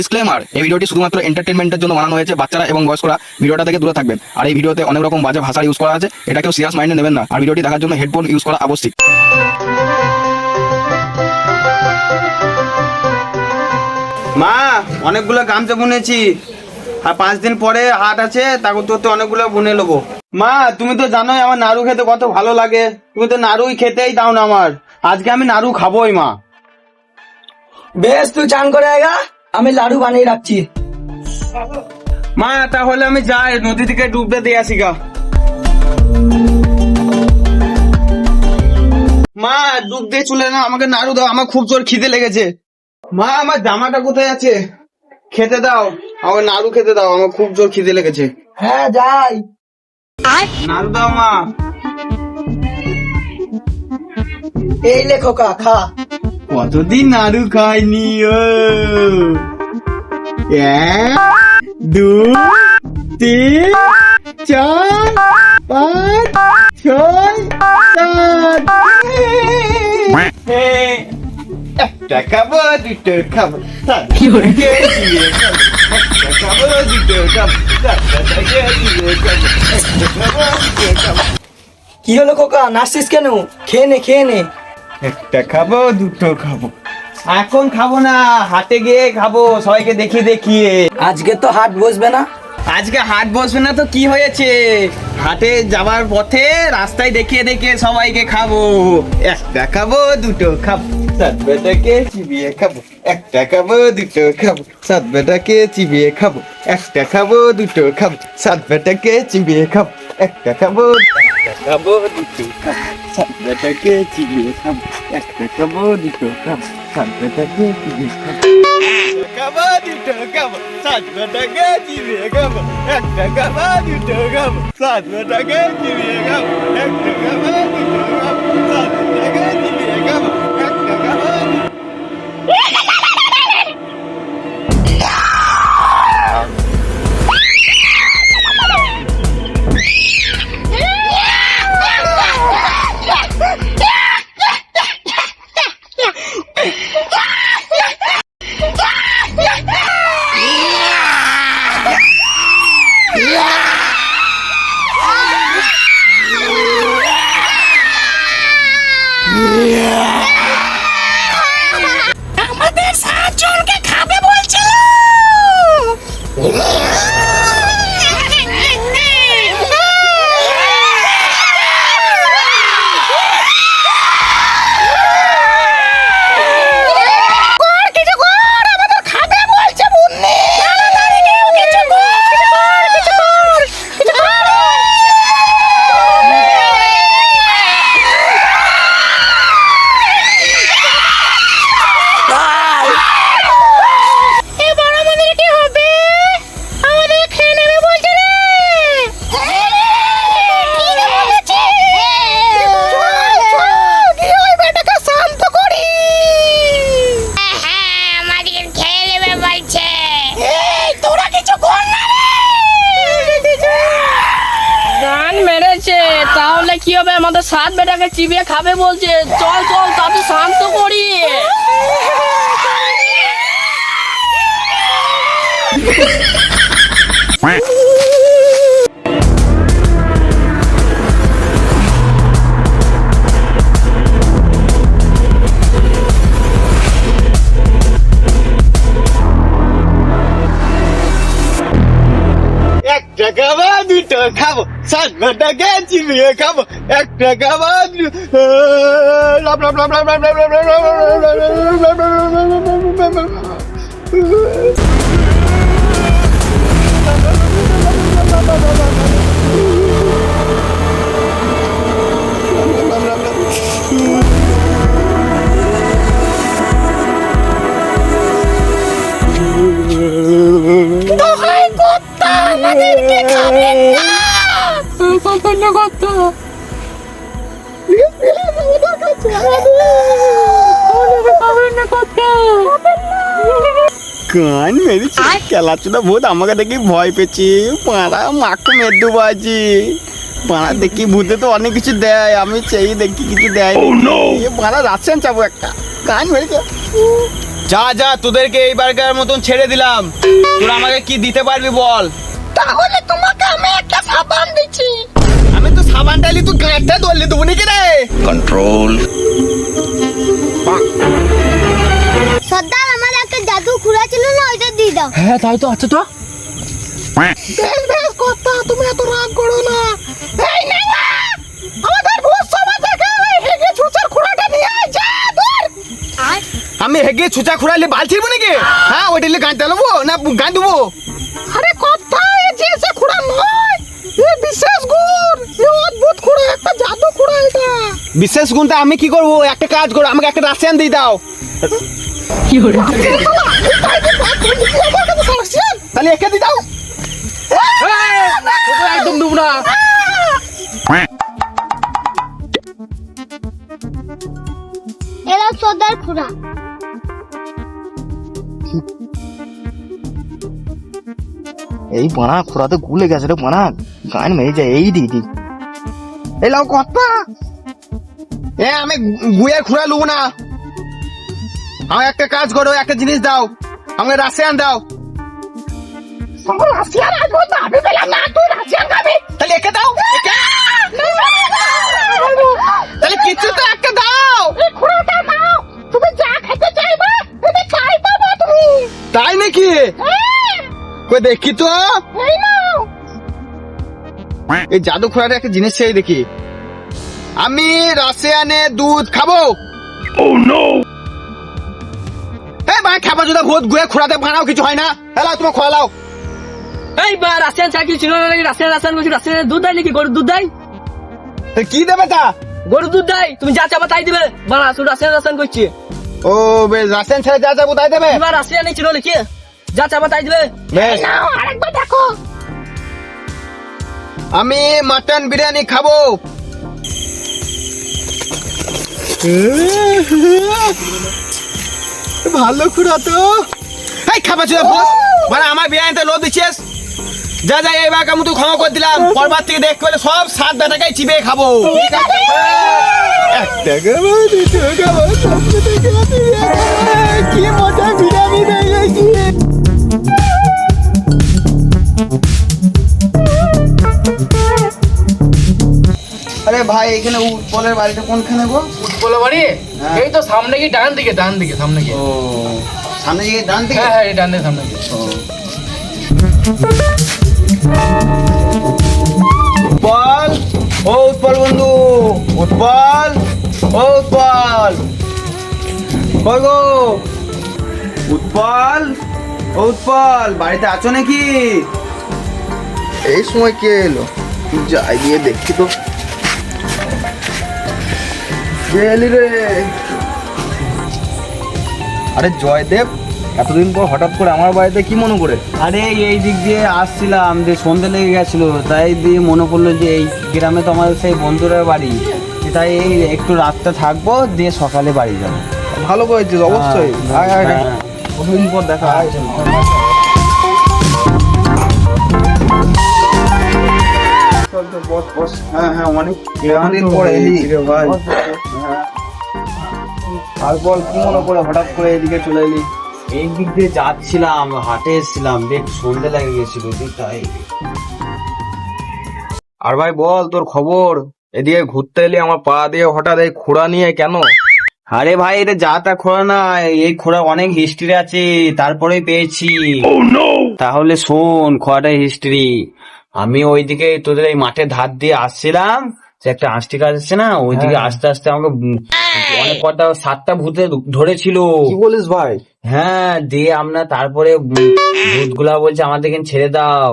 Disclaimer এই ভিডিওটি শুধুমাত্র এন্টারটেনমেন্টের জন্য বানানো হয়েছে বাচ্চারা এবং বয়স্করা ভিডিওটা থেকে দূরে থাকবেন। আর এই ভিডিওতে অনেক রকম বাজে ভাষা ইউজ করা আছে এটা কেউ সিরিয়াস মাইন্ডে নেবেন না। আর ভিডিওটি দেখার জন্য হেডফোন ইউজ করা আবশ্যিক। মা অনেকগুলো গামছা বুনেছি। আর পাঁচ দিন পরে হাট আছে তারপর তোর তো অনেকগুলো বুনে নেব। মা তুমি তো জানোই আমার নাড়ু খেতে কত ভালো লাগে। তুমি তো নাড়ুই খেতেই দাও না আমার। আজকে আমি নাড়ু খাবোই মা। বেশ তুই চান করে আয়গা আমি লাডু বানিয়ে রাখছি। মা তাহলে আমি যাই নদী থেকে ডুবতে দিয়ে আসি গা। মা ডুব দিয়ে চলে না আমাকে নাড়ু দাও আমার খুব জোর খিদে লেগেছে। মা আমার জামাটা কোথায় আছে? খেতে দাও আমার নাড়ু খেতে দাও আমার খুব জোর খিদে লেগেছে। হ্যাঁ যাই। নাড়ু দাও মা। এই লে খোকা খা। কতদিন নাড়ু খাইনি ও? এক দুই তিন চার পাঁচ ছয় সাত। একটা খাব দুটো খাব। খাব। দুটো খাব। কি হলো খোকা? নাচছিস কেন? খেয়ে নে খেয়ে নে। একটা খাব দুটো খাব। এখন খাব না হাটে গিয়ে খাব সবাইকে দেখিয়ে দেখিয়ে। আজকে তো হাট বসবে না। আজকে হাট বসবে না তো কি হয়েছে? হাটে যাওয়ার পথে রাস্তায় দেখিয়ে দেখিয়ে সবাইকে খাব। একটা খাব দুটো খাব। সাত বেটাকে চিবিয়ে খাব একটা খাব দুটো খাব। সাত বেটাকে চিবিয়ে খাব একটা খাব দুটো খাব। সাত বেটাকে চিবিয়ে খাব একটা খাব খাব দিত সাতটাকে চিবিয়ে খাব একটা খাব দিত খাব সাতটাকে চিবিয়ে খাব খাব দিত খাব সাতটাকে চিবিয়ে খাব একটা খাব দিত খাব সাতটাকে চিবিয়ে খাব একটা খাব দিত জনকে খাবে বলছিল। কি হবে? আমাদের সাত বেটাকে চিবিয়ে খাবে বলছে। চল চল তাতে শান্ত করি। খাব সাতটা গেছি বিয়ে খাব একটা খাব রাম রাম রাম কান মেরেছি। খেলাচোদা ভূত আমাকে দেখি ভয় পেয়েছি। পাড়া মাকে মেদু বাজি। পাড়া দেখি ভূতে তো অনেক কিছু দেয়। আমি সেই দেখি কিছু দেয়। পাড়া রাশিয়ান চাবো একটা। কান মেরেছে। যা যা তোদেরকে এইবারকার মতন ছেড়ে দিলাম। তোরা আমাকে কি দিতে পারবি বল? তাহলে তোমাকে আমি একটা সাবান দিচ্ছি। আমি তো সাবান ডালি তুই গাঁটটা ধরলি দেবো নাকি রে? সর্দার আমার একটা জাদু খুঁড়া ছিল না ওইটা দিয়ে দাও। হ্যাঁ তাই তো আচ্ছা তো। বেশ বেশ কথা তুমি এত রাগ করো না। এই নেওয়া আমাদের ভূত সভা থেকে ওই হেগে ছুচার খুঁড়াটা নিয়ে আয় যা দূর আমি হেগে ছুচা খুঁড়ালে বাল ছিড়বো নাকি? হ্যাঁ ওইটা গাঁট দেবো না গাঁট দেবো? আরে কথা এ যে সে খুঁড়া নয় এ বিশেষ গুণ এ অদ্ভুত খুঁড়া একটা জাদু খুঁড়া এটা। বিশেষ গুণটা আমি কি করব? একটা কাজ করো আমাকে একটা রাশিয়ান দিয়ে দাও। তাহলে একে দিয়ে দাও। একদম ডুব না। এরা সর্দার খুঁড়া। এই বানা খোরাতে গুলে গেছে রে বানা গান মেরে যায় এই দিদি এই লাও কথা এ আমি গুয়ে খুঁড়া লুব না। আমার একটা কাজ করো একটা জিনিস দাও। আমাকে রাশিয়ান দাও। রাশিয়ান আসব না আমি পেলাম না তুই রাশিয়ান খাবি। তাহলে একে দাও তাহলে কিছু তো একটা দাও। তুমি যা খেতে চাইবে তুমি। তাই নাকি? হ্যাঁ, কই দেখি তো। এই জাদু খোড়ার একটা জিনিস চাই দেখি। আমি রাশিয়ানে দুধ খাব। ও নো ভাই খাবার যদি ভূত গুয়ে খোড়াতে বানাও কিছু হয় না। হ্যালো তোমার খোয়ালাও এই বা রাশিয়ান চাকরি ছিল না নাকি? রাশিয়ান রাশিয়ান বলছি রাশিয়ান দুধ দেয় নাকি? গরুর দুধ দেয়? কি দেবে তা? গরুর দুধ দেয়? তুমি যা চাবা তাই দিবে। বানা শুধু রাশিয়ান রাশিয়ান করছি ও বেশ রাশিয়ান ছেড়ে যা যাব তাই দেবে? এবার রাশিয়ান ছিল নাকি? যা চাবা তাই দিবে। বেশ আরেকবার দেখো। আমি মাটন বিরিয়ানি খাব। ভালো খুড়া তো। এই খাবার ছিল মানে আমার বিরিয়ানিতে লো দিচ্ছিস? যা যা এইবার আমি তো ক্ষমা করে দিলাম। পরবার থেকে দেখ পেলে সব সাত বেটাকাই চিবে খাব। বিরিয়ানি। কি মজা বিরিয়ানি গেছে আরে ভাই এখানে উৎপলের বাড়িটা কোনখানে গো? বলো বাড়ি? এই তো সামনে গিয়ে ডান দিকে ডান দিকে সামনে গিয়ে। ও সামনে দিকে ডান দিকে? হ্যাঁ হ্যাঁ ডান দিকে সামনে। গিয়ে উৎপল ও উৎপল বন্ধু উৎপল ও উৎপল। কই গো? উৎপল ও উৎপল বাড়িতে আছো নাকি? এই সময় কে এলো? যাই গিয়ে দেখি তো। কে আরে জয়দেব এতদিন পর হঠাৎ করে আমার বাড়িতে কি মনে করে? আরে এই দিক দিয়ে আসছিলাম যে সন্ধে লেগে গেছিল তাই দিয়ে মনে পড়ল যে এই গ্রামে তো আমাদের সেই বন্ধুরা বাড়ি। তাই এই একটু রাতটা থাকব দিয়ে সকালে বাড়ি যাব। ভালো করেছিস অবশ্যই। হ্যাঁ। হ্যাঁ। পর দেখা বস, বস। হ্যাঁ, হ্যাঁ, অনেক অনেকদিন পর এলি। হ্যাঁ। আর বল কি মনে করে হঠাৎ করে এদিকে চলে এলি। এই দিক দিয়ে যাচ্ছিলাম হাটে এসেছিলাম একটু সন্ধে লেগে গেছিল তাই। আর ভাই বল তোর খবর? এদিকে ঘুরতে এলি আমার পা দিয়ে হঠাৎ এই খোড়া নিয়ে কেন? আরে ভাই এটা যা তা খোঁড়া না এই খোড়া অনেক হিস্ট্রি আছে তারপরেই পেয়েছি। তাহলে শোন খোঁড়াটা হিস্ট্রি আমি ওইদিকে তোদের এই মাঠের ধার দিয়ে আসছিলাম সে একটা আষ্টি কাজ আছে না ওইদিকে আস্তে আস্তে আমাকে অনেক কটা সাতটা ভূতে ধরেছিল। কি বলিস ভাই? হ্যাঁ দিয়ে আমরা তারপরে ভূতগুলা বলছে আমাদেরকে ছেড়ে দাও।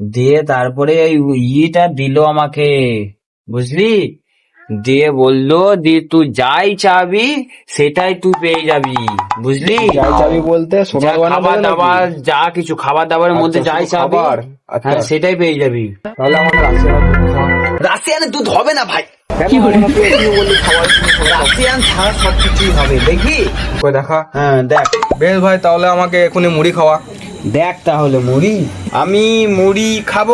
দিয়ে তারপরে ওই ইটা দিল আমাকে বুঝলি? দিয়ে বলল দিয়ে তুই যাই চাবি সেটাই তুই পেয়ে যাবি। বুঝলি? যাই চাবি বলতে খাবার দাবার যা কিছু খাবার দাবারের মধ্যে আচ্ছা, যাই চাবি আচ্ছা। হ্যাঁ সেটাই পেয়ে যাবি। তাহলে আমাকে রাশিয়ান দুধ হবে না ভাই। সব হবে দেখি? দেখা? হ্যাঁ দেখ। বেশ ভাই তাহলে আমাকে এখনই মুড়ি খাওয়া। দেখ তাহলে মুড়ি। আমি মুড়ি খাব।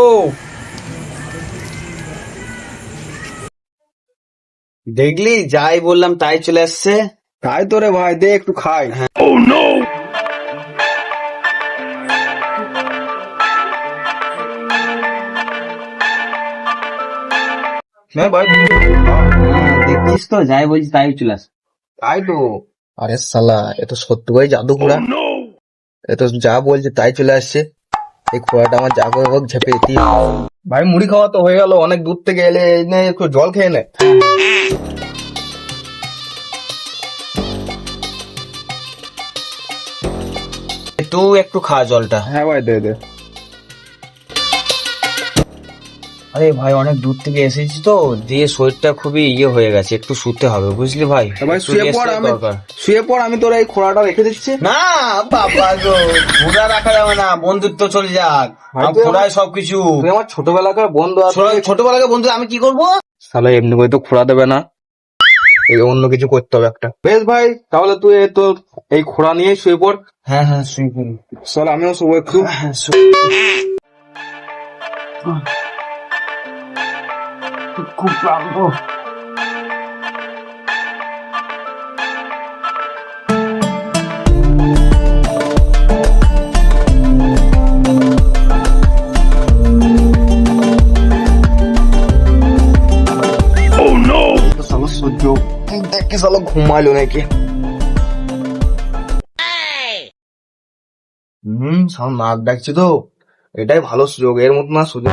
দেখলি? যাই বললাম তাই চলে আসছে। তাই তো রে ভাই দে একটু খাই। হ্যাঁ। ভাই। হ্যাঁ, দেখছিস তো যাই বলছি তাই চলে আস। তাই তো। আরে সালা এ তো সত্যি ভাই জাদু ঘোড়া এ তো যা বলছে তাই চলে আসছে। এই খোয়াটা আমার যা করে হোক ঝেপে হবে। ভাই মুড়ি খাওয়া তো হয়ে গেল অনেক দূর থেকে এলে এই নে একটু জল খেয়ে নে। একটু একটু খা জলটা। হ্যাঁ ভাই দে দে। আরে ভাই অনেক দূর থেকে এসেছি তো দিয়ে শরীরটা খুবই ইয়ে হয়ে গেছে একটু শুতে হবে বুঝলি ভাই? ভাই শুয়ে পড় আমি। শুয়ে পড় আমি তোর এই খোড়াটা রেখে দিচ্ছি। না বাবা গো ঘোড়া রাখা যাবে না বন্ধুত্ব চলে যাক। তুই ঘোড়ায় সবকিছু। তুই আমার ছোটবেলাকার বন্ধু আছে ছোট- ছোটবেলাকে বন্ধু আমি কি করব? তাহলে এমনি করে তো খোড়া দেবে না। এই অন্য কিছু করতে হবে একটা। বেশ ভাই তাহলে তুই তোর এই খোড়া নিয়ে শুয়ে পড়। হ্যাঁ হ্যাঁ শুয়ে পড়ি চল আমিও শুবো একটু হ্যাঁ শুয়ে খুব ক্লান্ত সালো সহ্য দেখে সালো ঘুমাইলো নাকি হুম সালো নাক ডাকছে তো এটাই ভালো সুযোগ এর মতো না সুযোগ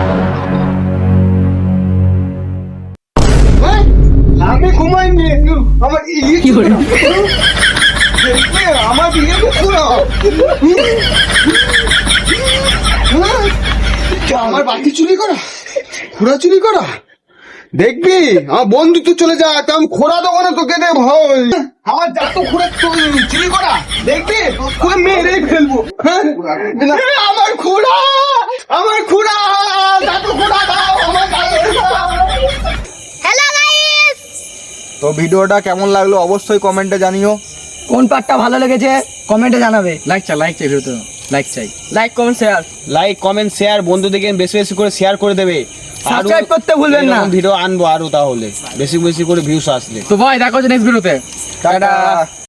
আমি ঘুমাইনি আমার কি আমার বিয়ে আমার বাতি চুরি করা ঘোড়া চুরি করা দেখবি? আমার বন্ধু তো চলে যা তা আমি খোড়া দোকানে তোকে দে ভয় আমার যা তো খোড়া তো- চুরি করা দেখবি? তোকে মেরে ফেলব। হ্যাঁ? আমার খোড়া! আমার খোড়া! যা তো খোড়া দাও আমার হ্যালো গাইস তো ভিডিওটা কেমন লাগল অবশ্যই কমেন্টে জানিও। কোন পার্টটা ভালো লেগেছে কমেন্টে জানাবে। লাইক চাই লাইক চাই ভিডিওতে। লাইক চাই। Like comment share like comment share বন্ধুদেরকে বেশি বেশি করে শেয়ার করে দেবে। সাবস্ক্রাইব করতে ভুলবেন না। ভিডিও আনব আরও তাহলে। বেশি বেশি করে ভিউস আসলে। তো ভাই দেখো নেক্সট ভিডিওতে টাটা।